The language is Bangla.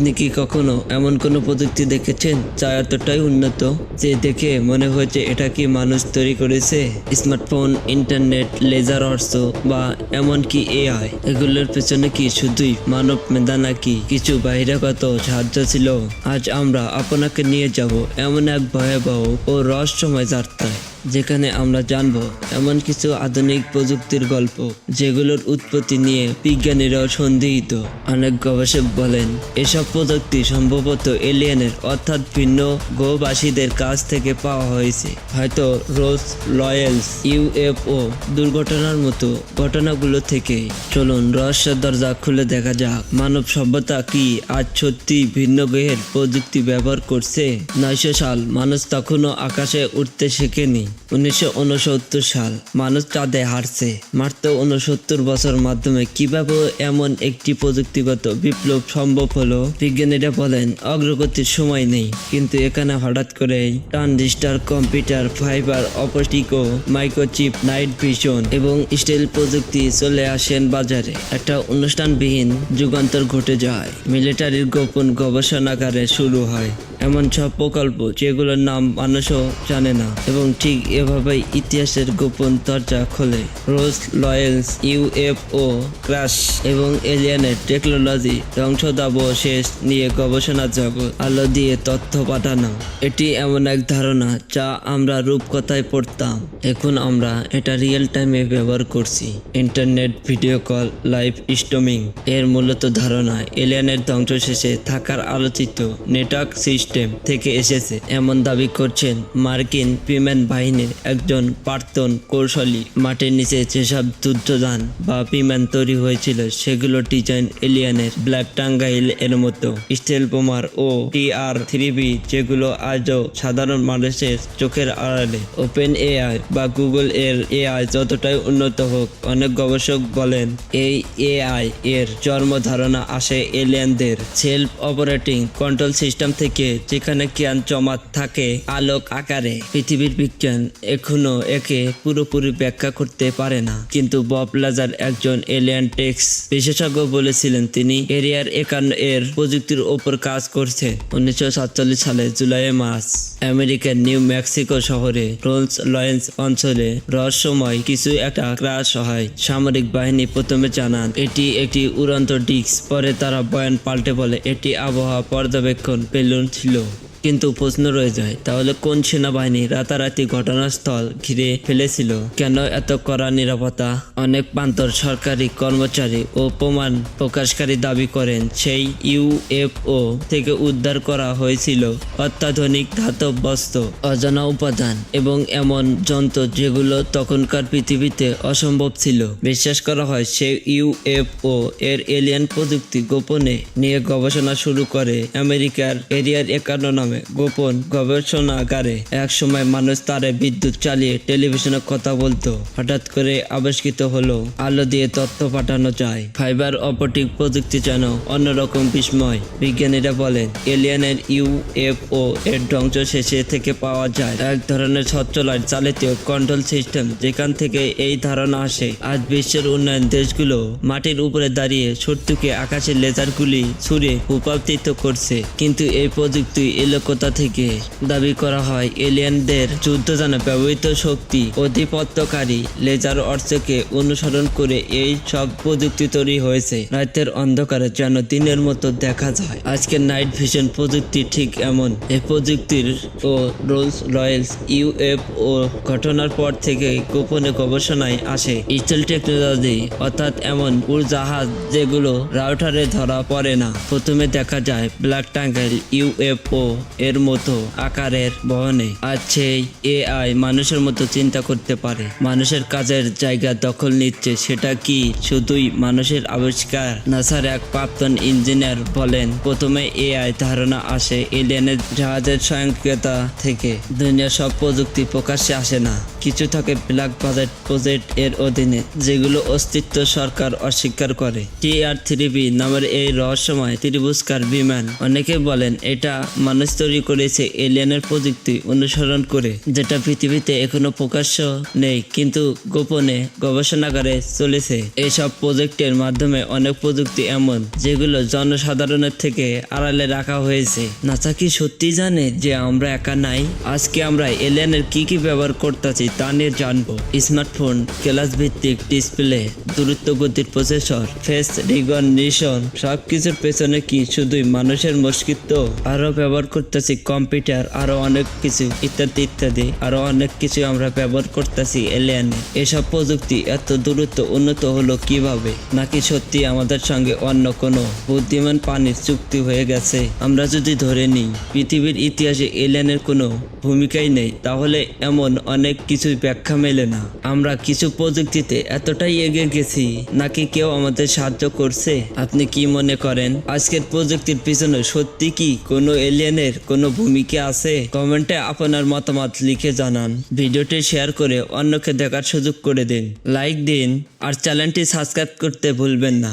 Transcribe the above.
আপনি কি কখনো এমন কোনো প্রযুক্তি দেখেছেন যা এতটাই উন্নত যে দেখে মনে হয়েছে এটা কি মানুষ তৈরি করেছে? স্মার্টফোন, ইন্টারনেট, লেজার অর্থ বা এমনকি এআই? এগুলোর পেছনে কি শুধুই মানব মেধা নাকি কিছু বাহিরাগত সাহায্য ছিল? আজ আমরা আপনাকে নিয়ে যাব এমন এক ভয়াবহ ও রহস্যময় যাত্রায়। যেখানে আমরা জানব এমন কিছু আধুনিক প্রযুক্তির গল্প, যেগুলোর উৎপত্তি নিয়ে বিজ্ঞানীরাও সন্দিহিত। অনেক গবেষক বলেন, এসব প্রযুক্তি সম্ভবত এলিয়েনের, অর্থাৎ ভিন্ন গোবাসীদের কাছ থেকে পাওয়া হয়েছে। হয়তো রোজ লয়েলস, ইউএফও দুর্ঘটনার মতো ঘটনাগুলো থেকে চলুন রহস্যের দরজা খুলে দেখা যাক, মানব সভ্যতা কি আজ সত্যি ভিন্ন গ্রহের প্রযুক্তি ব্যবহার করছে? নয়শো সাল মানুষ তখনও আকাশে উঠতে শেখেনি। উনিশশো উনসত্তর সাল মানুষ চাঁদে হারছে। মাত্র উনসত্তর বছর মাধ্যমে কীভাবে এমন একটি প্রযুক্তিগত বিপ্লব সম্ভব হলো, বিজ্ঞানীরা বলেন, অগ্রগতির সময় নেই। কিন্তু এখানে হঠাৎ করে transistor, computer, fibre, optic, microchip, night vision এবং স্টিল প্রযুক্তি চলে আসেন বাজারে। একটা অনুষ্ঠানবিহীন যুগান্তর ঘটে যায়। মিলিটারির গোপন গবেষণাগারে শুরু হয়। এমন সব প্রকল্প যেগুলোর নাম মানুষও জানে না। এবং ঠিক এভাবেই ইতিহাসের গোপন দরজা খোলে। রোজ লয়েন্স, ইউএফও ক্রাশ এবং এলিয়ানের টেকনোলজি ধ্বংসদাবশেষ নিয়ে গবেষণা জগৎ আলো দিয়ে তথ্য পাঠানো। এটি এমন এক ধারণা যা আমরা রূপকথায় পড়তাম। এখন আমরা এটা রিয়েল টাইমে ব্যবহার করছি। Internet, video call, live streaming এর মূলত ধারণা এলিয়ানের ধ্বংস শেষে থাকার আলোচিত নেটওয়ার্ক সিস্টেম থেকে এসেছে। এমন দাবি করছেন মার্কিন বিমান বাহিনীর একজন প্রাক্তন কৌশলী। মাটির নিচে যেসব যুদ্ধযান বা বিমান তৈরি হয়েছিল, সেগুলো ডিজাইন এলিয়ানের ব্ল্যাক টাঙ্গাইল এর মতো। স্টেল বোমার ও টি আর থ্রি বি, যেগুলো আজও সাধারণ মানুষের চোখের আড়ালে। ওপেন এআই বা গুগল এর এআই যতটাই উন্নত হোক, অনেক গবেষক বলেন, এই এআই এর জন্ম ধারণা আসে এলিয়ানদের সেলফ অপারেটিং কন্ট্রোল সিস্টেম থেকে যেখানে জ্ঞান জমা থাকে, আলোক আকারে পৃথিবীর বিজ্ঞান এখনও একে পুরোপুরি ব্যাখ্যা করতে পারে না। কিন্তু বব লাজার একজন এলিয়ান টেক্স বিশেষজ্ঞ বলেছিলেন তিনি, এরিয়ার একান্ন এর প্রযুক্তির ওপর কাজ করছে। উনিশশো সাতচল্লিশ সালে জুলাই মাস, আমেরিকার নিউ মেক্সিকো শহরে রোলস লয়েন্স অঞ্চলে রহস্যময় কিছু একটা ক্রাশ হয়। সামরিক বাহিনী প্রথমে জানান, এটি একটি উড়ন্ত ডিস্ক। পরে তারা বয়ান পাল্টে বলে, এটি আবহাওয়া পর্যবেক্ষণ বেলুন ছিল। Flow. কিন্তু প্রশ্ন রয়ে যায় তাহলে কোন সেনাবাহিনী রাতারাতি ঘটনাস্থল ঘিরে ফেলেছিল? কেন এত কড়া নিরাপত্তা? অনেক প্রান্তর সরকারি কর্মচারী ও প্রমাণ প্রকাশকারী দাবি করেন, সেই ইউএফও থেকে উদ্ধার করা হয়েছিল অত্যাধুনিক ধাতব বস্ত্র, অজানা উপাদান এবং এমন যন্ত্র যেগুলো তখনকার পৃথিবীতে অসম্ভব ছিল। বিশ্বাস করা হয়, সেই ইউএফও এর এলিয়ান প্রযুক্তি গোপনে নিয়ে গবেষণা শুরু করে। আমেরিকার এরিয়ার একান্ন নামে গোপন গবেষণাগারে এক সময় মানুষ তারে বিদ্যুৎ চালিয়ে টেলিভিশনে কথা বলতো। হঠাৎ করে আবিষ্কৃত হলো, আলো দিয়ে তথ্য পাঠানো যায়। ফাইবার অপটিক প্রযুক্তি যেন অন্যরকম বিস্ময়, বিজ্ঞানীরা বলেন, এলিয়ানের ইউএফও এর ধ্বংস শেষে থেকে পাওয়া যায়। এক ধরনের সচ্চলাইট চালিত কন্ট্রোল সিস্টেম যেখান থেকে এই ধারণা আসে। আজ বিশ্বের উন্নয়ন দেশগুলো মাটির উপরে দাঁড়িয়ে শত্রুকে আকাশের লেজারগুলি ছুড়ে উপাবৃত করছে। কিন্তু এই প্রযুক্তি এলো কোথা থেকে দাবি করা হয়, এলিয়ানদের যুদ্ধযানে ব্যবহৃত শক্তি অধিপত্যকারী লেজার অর্থকে অনুসরণ করে এই সব প্রযুক্তি তৈরি হয়েছে। রাতের অন্ধকারে যেন দিনের মতো দেখা যায়। আজকের নাইট ভিশন প্রযুক্তি ঠিক এমন। এই প্রযুক্তির ও রোলস রয়েলস ইউএফও ঘটনার পর থেকে গোপনে গবেষণায় আসে। স্টিল টেকনোলজি অর্থাৎ এমন উড়জাহাজ যেগুলো রাউটারে ধরা পড়ে না। প্রথমে দেখা যায় ব্ল্যাক টাঙ্গাইল ইউএফও এর মতো আকারের বহনে আজ সেই এআই মানুষের মতো চিন্তা করতে পারে। মানুষের কাজের জায়গা দখল নিচ্ছে, সেটা কি শুধুই মানুষের আবিষ্কার? নাসার এক প্রাক্তন ইঞ্জিনিয়ার বলেন, প্রথমে এআই ধারণা আসে এলিয়েনের জাহাজের স্বয়ংক্রিয়তা থেকে। দুনিয়ার সব প্রযুক্তি প্রকাশ্যে আসে না। কিছু থাকে ব্ল্যাক বাজেট প্রজেক্ট এর অধীনে, যেগুলো অস্তিত্ব সরকার অস্বীকার করে। টি আর থ্রি বি নামের এই রহস্যময় ত্রিভুজকার বিমান। অনেকে বলেন, এটা মানুষ তৈরি করেছে এলিয়েনের প্রযুক্তি অনুসরণ করে, যেটা পৃথিবীতে এখনও প্রকাশ্য নেই, কিন্তু গোপনে গবেষণাগারে চলেছে। এইসব প্রজেক্টের মাধ্যমে অনেক প্রযুক্তি এমন, যেগুলো জনসাধারণের থেকে আড়ালে রাখা হয়েছে। নাসা কি সত্যি জানে যে আমরা একা নাই? আজকে আমরা এলিয়েনের কি কি ব্যবহার করতেছি তা নিয়ে জানব। স্মার্টফোন ক্লাস ভিত্তিক ডিসপ্লে দূরত্ব গতির প্রসেসর ফেস রিকগনিশন, সবকিছুর পেছনে কি শুধুই মানুষের মস্কিত্ব আরও ব্যবহার করতেছি কম্পিউটার আরও অনেক কিছু, ইত্যাদি ইত্যাদি, আরও অনেক কিছু আমরা ব্যবহার করতেছি এলিয়ানে এসব প্রযুক্তি এত দ্রুত উন্নত হলো কীভাবে? নাকি সত্যি আমাদের সঙ্গে অন্য কোনো বুদ্ধিমান পানির চুক্তি হয়ে গেছে? আমরা যদি ধরে নিই, পৃথিবীর ইতিহাসে এলিয়ানের কোনো ভূমিকাই নেই, তাহলে এমন অনেক কিছু ব্যাখ্যা মেলে না। আমরা কিছু প্রযুক্তিতে এতটাই এগিয়ে গেছি, নাকি কেউ আমাদের সাহায্য করছে? আপনি কি মনে করেন, আজকের প্রযুক্তির পিছনে সত্যি কি কোনো এলিয়েনের কোনো ভূমিকা আছে? কমেন্টে আপনার মতামত লিখে জানান। ভিডিওটি শেয়ার করে অন্যকে দেখার সুযোগ করে দিন। লাইক দিন আর চ্যানেলটি সাবস্ক্রাইব করতে ভুলবেন না।